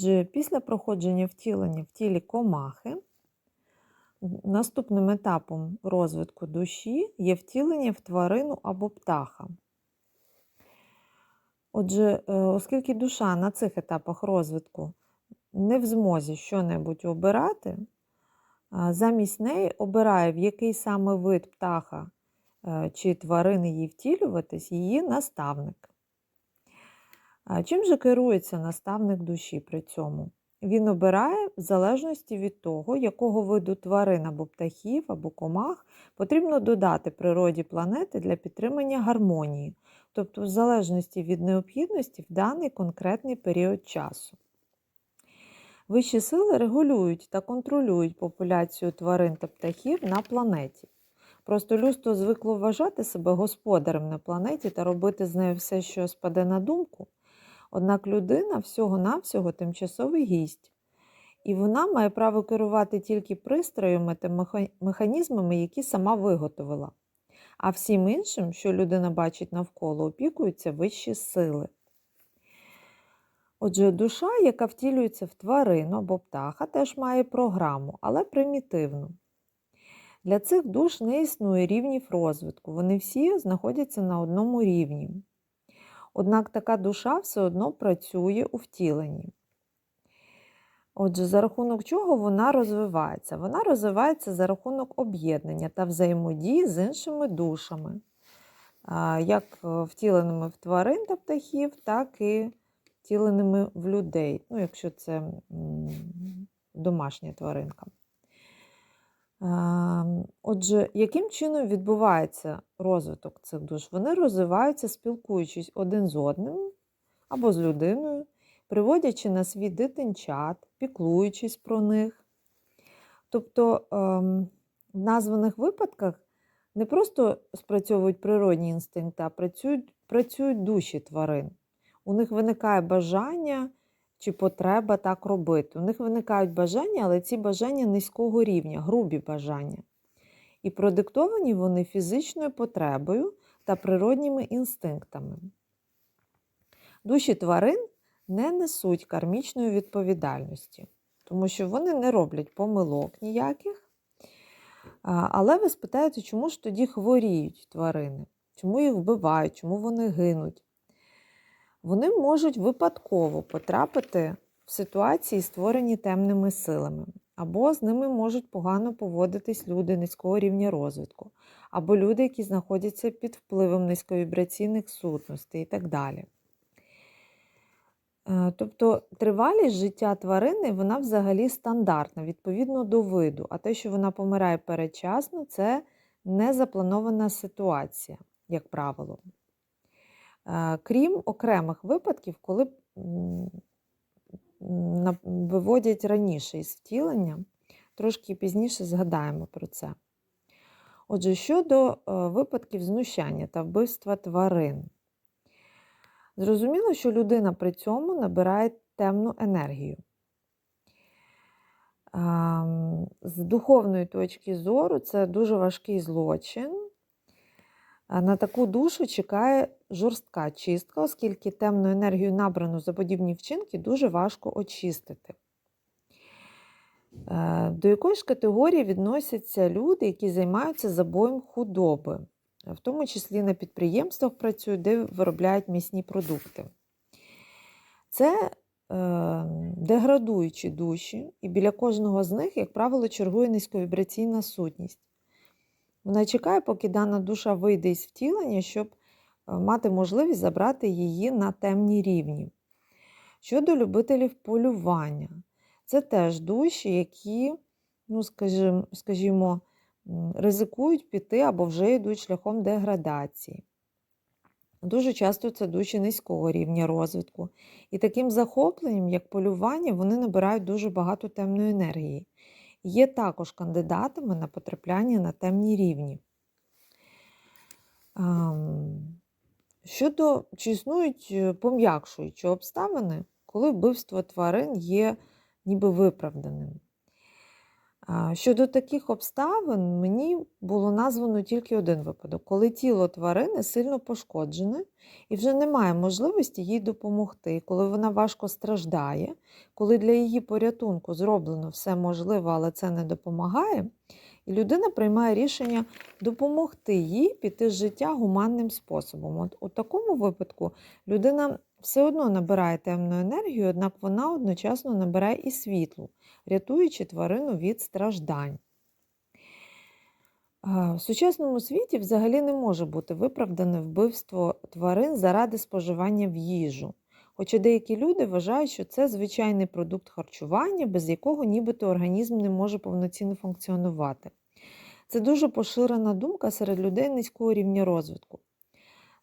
Отже, після проходження втілення в тілі комахи, наступним етапом розвитку душі є втілення в тварину або птаха. Отже, е, оскільки душа на цих етапах розвитку не в змозі що-небудь обирати, замість неї обирає, в який саме вид птаха е, чи тварини їй втілюватись, її наставник. А Чим же керується наставник душі при цьому? Він обирає в залежності від того, якого виду тварин або птахів, або комах потрібно додати природі планети для підтримання гармонії, тобто в залежності від необхідності в даний конкретний період часу. Вищі сили регулюють та контролюють популяцію тварин та птахів на планеті. Просто людство звикло вважати себе господарем на планеті та робити з нею все, що спаде на думку. Однак людина всього-навсього тимчасовий гість, і вона має право керувати тільки пристроями та механізмами, які сама виготовила. А всім іншим, що людина бачить навколо, опікуються вищі сили. Отже, душа, яка втілюється в тварину або птаха, теж має програму, але примітивну. Для цих душ не існує рівнів розвитку, вони всі знаходяться на одному рівні. Однак така душа все одно працює у втіленні. Отже, за рахунок чого вона розвивається? Вона розвивається за рахунок об'єднання та взаємодії з іншими душами, як е, втіленими в тварин та птахів, так і втіленими в людей, ну, якщо це домашня тваринка. Отже, яким чином відбувається розвиток цих душ? Вони розвиваються, спілкуючись один з одним або з людиною, приводячи на світ дитинчат, піклуючись про них. Тобто ем, в названих випадках не просто спрацьовують природні інстинкти, а працюють, працюють душі тварин. У них виникає бажання чи потреба так робити. У них виникають бажання, але ці бажання низького рівня, грубі бажання. І продиктовані вони фізичною потребою та природніми інстинктами. Душі тварин не несуть кармічної відповідальності, тому що вони не роблять помилок ніяких. Але ви спитаєте, чому ж тоді хворіють тварини? Чому їх вбивають, чому вони гинуть? Вони можуть випадково потрапити в ситуації, створені темними силами, або з ними можуть погано поводитись люди низького рівня розвитку, або люди, які знаходяться під впливом низьковібраційних сутностей і так далі. Е, Тобто тривалість життя тварини вона взагалі стандартна, відповідно до виду, а те, що вона помирає передчасно, це незапланована ситуація, як правило. Е, Крім окремих випадків, коли виводять раніше із втілення, трошки пізніше згадаємо про це. Отже, щодо е, випадків знущання та вбивства тварин, зрозуміло, що людина при цьому набирає темну енергію. З духовної точки зору це дуже важкий злочин. На таку душу чекає жорстка чистка, оскільки темну енергію, набрану за подібні вчинки, дуже важко очистити. Е, До якої ж категорії відносяться люди, які займаються забоєм худоби, в тому числі на підприємствах працюють, де виробляють м'ясні продукти. Це е, деградуючі душі, і біля кожного з них, як правило, чергує низьковібраційна сутність. Вона чекає, поки дана душа вийде із втілення, щоб е, мати можливість забрати її на темні рівні. Щодо любителів полювання, це теж душі, які, ну, скажімо, скажімо, ризикують піти або вже йдуть шляхом деградації. Дуже часто це душі низького рівня розвитку. І таким захопленням, як полювання, вони набирають дуже багато темної енергії. Є також кандидатами на потрапляння на темні рівні. Щодо чи існують е, пом'якшуючі обставини, коли вбивство тварин є ніби виправданим. Щодо таких обставин, мені було названо тільки один випадок, коли тіло тварини сильно пошкоджене і вже немає можливості їй допомогти, коли вона важко страждає, коли для її порятунку зроблено все можливе, але це не допомагає, і людина приймає рішення допомогти їй піти з життя гуманним способом. От у такому випадку людина все одно набирає темну енергію, однак вона одночасно набирає і світлу, рятуючи тварину від страждань. В сучасному світі взагалі не може бути виправдане вбивство тварин заради споживання в їжу. Хоча деякі люди вважають, що це звичайний продукт харчування, без якого нібито організм не може повноцінно функціонувати. Це дуже поширена думка серед людей низького рівня розвитку.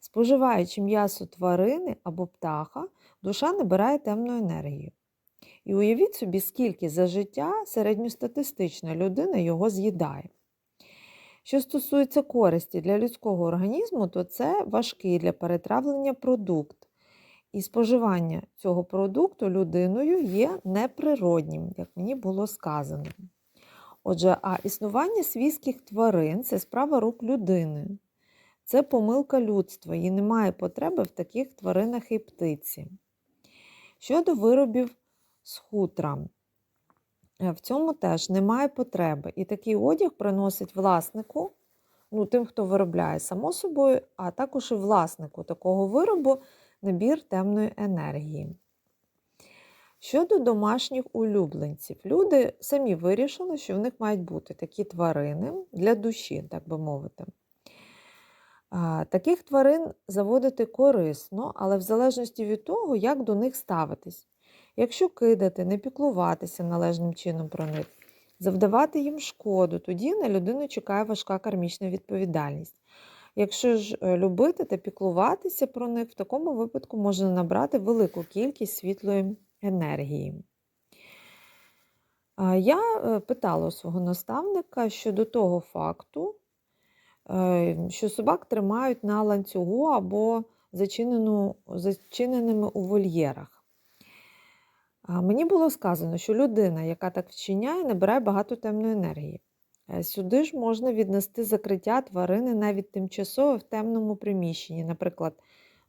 Споживаючи м'ясо тварини або птаха, душа набирає темну енергію. І уявіть собі, скільки за життя середньостатистична людина його з'їдає. Що стосується користі для людського організму, то це важкий для перетравлення продукт. І споживання цього продукту людиною є неприроднім, як мені було сказано. Отже, а існування свійських тварин це справа рук людини. Це помилка людства, і немає потреби в таких тваринах і птиці. Щодо виробів з хутра, е, в цьому теж немає потреби. І такий одяг приносить власнику, ну, тим, хто виробляє, само собою, а також і власнику такого виробу набір темної енергії. Щодо домашніх улюбленців, люди самі вирішили, що в них мають бути такі тварини для душі, так би мовити. Таких тварин заводити корисно, але в залежності від того, як до них ставитись. Якщо кидати, не піклуватися належним чином про них, завдавати їм шкоду, тоді на людину чекає важка кармічна відповідальність. Якщо ж е, любити та піклуватися про них, в такому випадку можна набрати велику кількість світлої енергії. Я е, питала свого наставника щодо того факту, е, що собак тримають на ланцюгу або зачиненими у вольєрах. Мені було сказано, що людина, яка так вчиняє, набирає багато темної енергії. Е, сюди ж можна віднести закриття тварини навіть тимчасово в темному приміщенні, наприклад,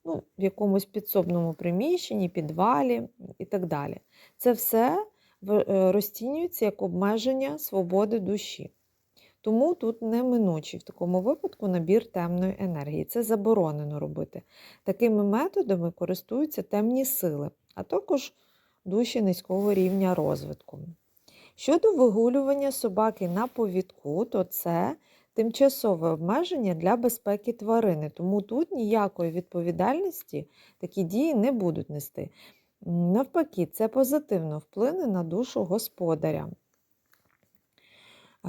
ну, в якомусь підсобному приміщенні, підвалі і так далі. Це все е, розцінюється як обмеження свободи душі. Тому тут неминучий в такому випадку набір темної енергії. Це заборонено робити. Такими методами користуються темні сили, а також душі низького рівня розвитку. Щодо вигулювання собаки на повідку, то це тимчасове обмеження для безпеки тварини, тому тут ніякої відповідальності такі дії не будуть нести. Навпаки, це позитивно вплине на душу господаря.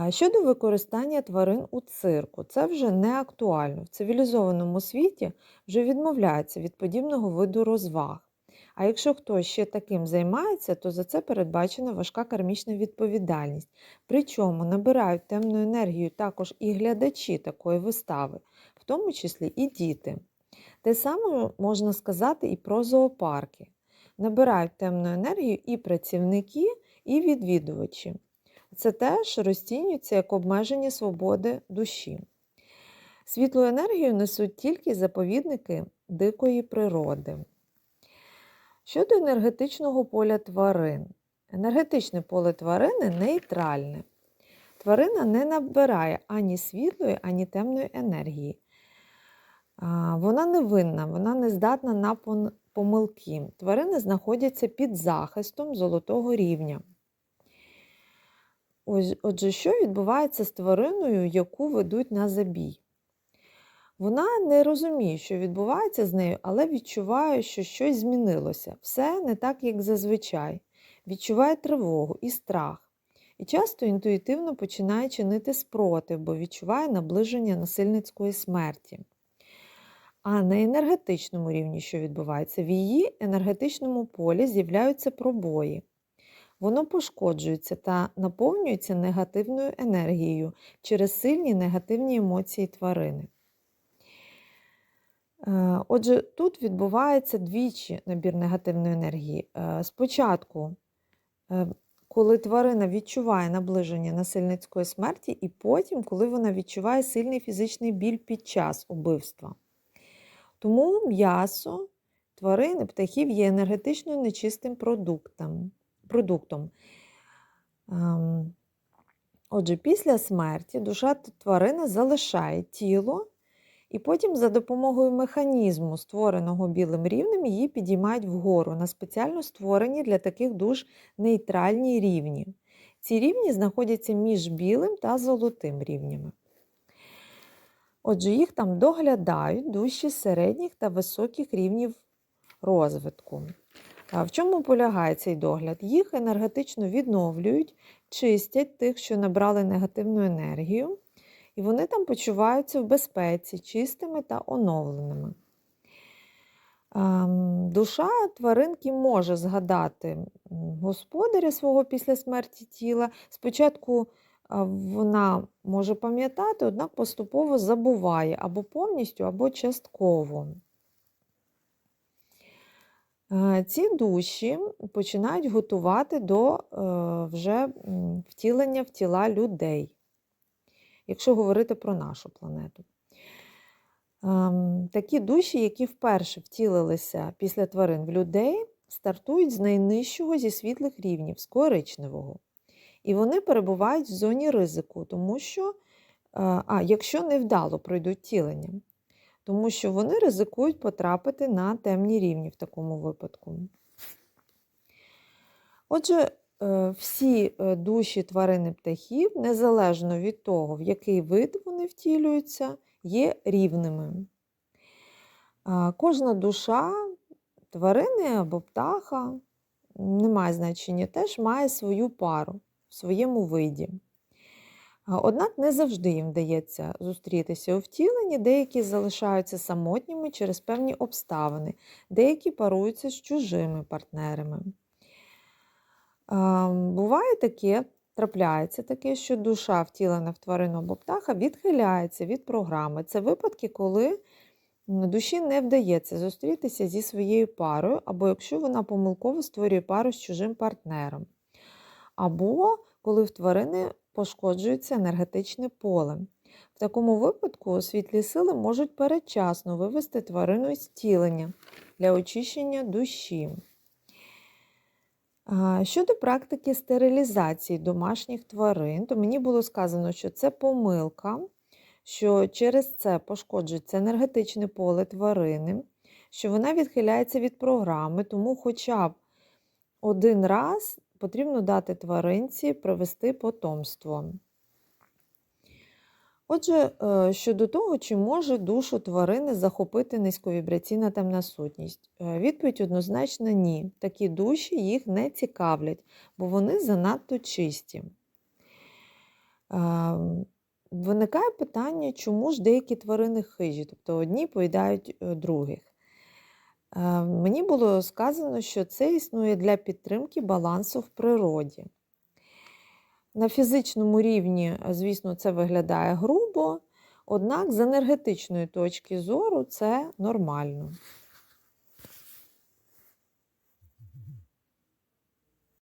Щодо використання тварин у цирку, це вже не актуально. В цивілізованому світі вже відмовляється від подібного виду розваг. А якщо хтось ще таким займається, то за це передбачена важка кармічна відповідальність. Причому набирають темну енергію також і глядачі такої вистави, в тому числі і діти. Те саме можна сказати і про зоопарки. Набирають темну енергію і працівники, і відвідувачі. Це теж розцінюється як обмеження свободи душі. Світлу енергію несуть тільки заповідники дикої природи. Щодо енергетичного поля тварин. Енергетичне поле тварини нейтральне. Тварина не набирає ані світлої, ані темної енергії. Вона невинна, вона не здатна на помилки. Тварини знаходяться під захистом золотого рівня. Отже, що відбувається з твариною, яку ведуть на забій? Вона не розуміє, що відбувається з нею, але відчуває, що щось змінилося. Все не так, як зазвичай. Відчуває тривогу і страх. І часто інтуїтивно починає чинити спротив, бо відчуває наближення насильницької смерті. А на енергетичному рівні, що відбувається, в її енергетичному полі з'являються пробої. Воно пошкоджується та наповнюється негативною енергією через сильні негативні емоції тварини. Отже, тут відбувається двічі набір негативної енергії. Е, спочатку е, коли тварина відчуває наближення насильницької смерті, і потім, коли вона відчуває сильний фізичний біль під час убивства. Тому м'ясо тварин і птахів є енергетично нечистим продуктом. продуктом. Ем, Отже, після смерті душа тварини залишає тіло, і потім за допомогою механізму, створеного білим рівнем, її підіймають вгору на спеціально створені для таких душ нейтральні рівні. Ці рівні знаходяться між білим та золотим рівнями. Отже, їх там доглядають душі середніх та високих рівнів розвитку. В чому полягає цей догляд? Їх енергетично відновлюють, чистять тих, що набрали негативну енергію, і вони там почуваються в безпеці, чистими та оновленими. Ем, Душа тваринки може згадати господаря свого після смерті тіла. Спочатку вона може пам'ятати, однак поступово забуває або повністю, або частково. Е, Ці душі починають готувати до е, вже втілення в тіла людей, якщо говорити про нашу планету. Ем, Такі душі, які вперше втілилися після тварин в людей, стартують з найнижчого зі світлих рівнів, з коричневого. І вони перебувають в зоні ризику, тому що, е, а, якщо невдало пройдуть тілення, тому що вони ризикують потрапити на темні рівні в такому випадку. Отже, всі е, душі тварин і птахів, незалежно від того, в який вид вони втілюються, є рівними. Кожна душа тварини або птаха, не має значення, теж має свою пару в своєму виді. Однак не завжди їм вдається зустрітися у втіленні, деякі залишаються самотніми через певні обставини, деякі паруються з чужими партнерами. Буває таке, трапляється таке, що душа, втілена в тварину або птаха, відхиляється від програми. Це випадки, коли душі не вдається зустрітися зі своєю парою, або якщо вона помилково створює пару з чужим партнером. Або коли в тварини пошкоджується енергетичне поле. В такому випадку світлі сили можуть передчасно вивести тварину із тілення для очищення душі. Щодо практики стерилізації домашніх тварин, то мені було сказано, що це помилка, що через це пошкоджується енергетичне поле тварини, що вона відхиляється від програми, тому хоча б один раз потрібно дати тваринці провести потомство. Отже, е, щодо того, чи може душу тварини захопити низьковібраційна темна сутність, Е, відповідь однозначно ні. Такі душі їх не цікавлять, бо вони занадто чисті. Е, Виникає питання, чому ж деякі тварини хижі, тобто одні поїдають других. Мені було сказано, що це існує для підтримки балансу в природі. На фізичному рівні, е, звісно, це виглядає грубо, однак з енергетичної точки зору це нормально.